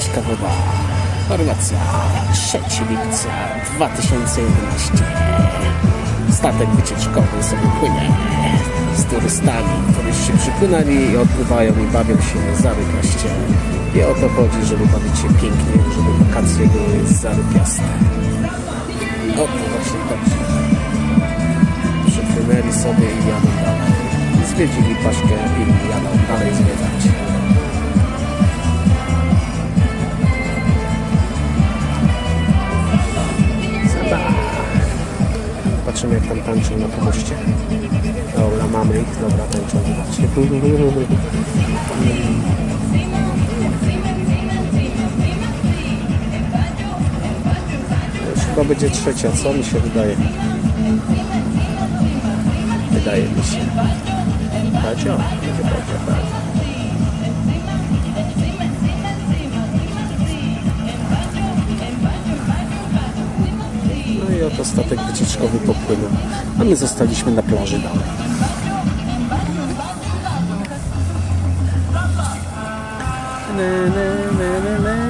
Płaska woda. Chorwacja. 3 lipca 2011. Statek wycieczkowy sobie płynie z turystami. Turyści przypłynęli i odpływają i bawią się zarypiaście. I o to chodzi, żeby bawić się pięknie, żeby wakacje były zarypiaste. O to właśnie dobrze. Przypłynęli sobie i jadą dalej. Zwiedzili Paszkę i jadą dalej zwiedzać. Patrzymy jak tam tańczą na pomoście. Dobra, mamy ich. Dobra, tańczą. Już chyba będzie trzecia, co mi się wydaje? Wydaje mi się. Dobrze, tak. No i oto statek wycieczkowy popłynął. A my zostaliśmy na plaży dalej. Na, na, na, na, na.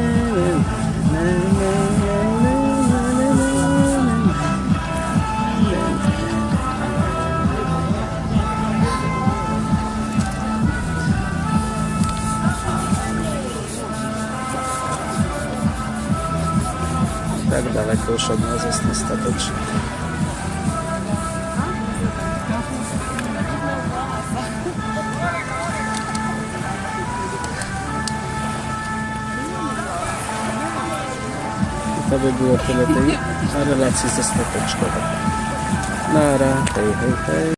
Tak daleko już od nas jest ten stateczek. I to by było tyle tej relacji ze stateczką. Nara, hej, hej, hej.